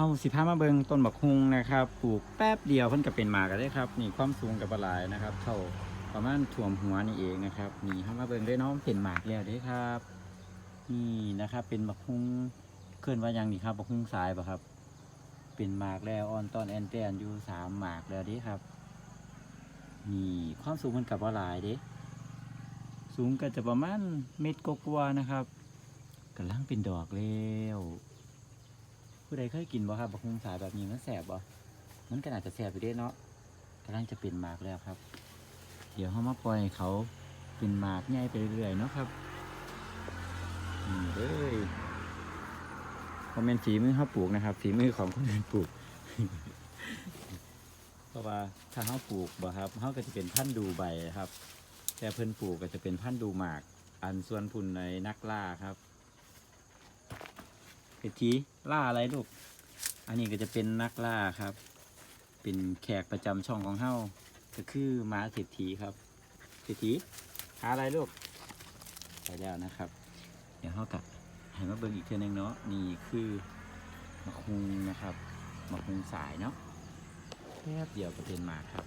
าสิพามาเบิงต้นบักฮุงนะครับปลูกแป๊บเดียวเพิ่นก็เป็นหมากก็ได้ครับนี่ความสูงกับหลายนะครับเท่าประมาณท่วมหัวนี่เองนะครับนี่เข้ามาเบิงได้น้องเป็นหมากแล้วด้ครับ นี่นะครับ เป็นบักฮุงเคลื่อนว่ายังนี่ครับบักฮุงสายปะครับ เป็นหมากแล้วออนตอนแอนแตนอยู่สามหมากแล้วด้ครับนี่ความสูงมันกับว่าหลายเด้สูงก็จะประมาณเม็ดกว่านะครับกำลังเป็นดอกแล้ว ผู้ใดเคยกินบ่ครับบักฮุงสายแบบนี้มันแสบบ่มันก็น่าจะแสบอยู่เด้เนาะกำลังจะเป็นหมากแล้วครับ เดี๋ยวเขามาปล่อยเขาเป็นหมากใหญ่ไปเรื่อยๆเนาะครับนี่เลยคอมเมนต์ฝีมือเขาปลูกนะครับ ฝีมือของคนอื่นปลูก เพราะว่าถ้าเขาปลูกบ่ครับเขาก็จะเป็นพันดูใบครับ แต่เพิ่นปลูกก็จะเป็นพันดูหมาก อันส่วนพุ่นในนักล่าครับ เศรษฐีล่าอะไรลูก อันนี้ก็จะเป็นนักล่าครับ เป็นแขกประจำช่องของเฮาก็คือม้าเศรษฐีครับ เศรษฐีหาอะไรลูกไปแล้วนะครับ เดี๋ยวเฮากะให้มาเบิ่งอีกเทื่อนึงเนาะนี่คือมะคุงนะครับมะคุงสายเนาะแค่เดียวก็เป็นหมากครับ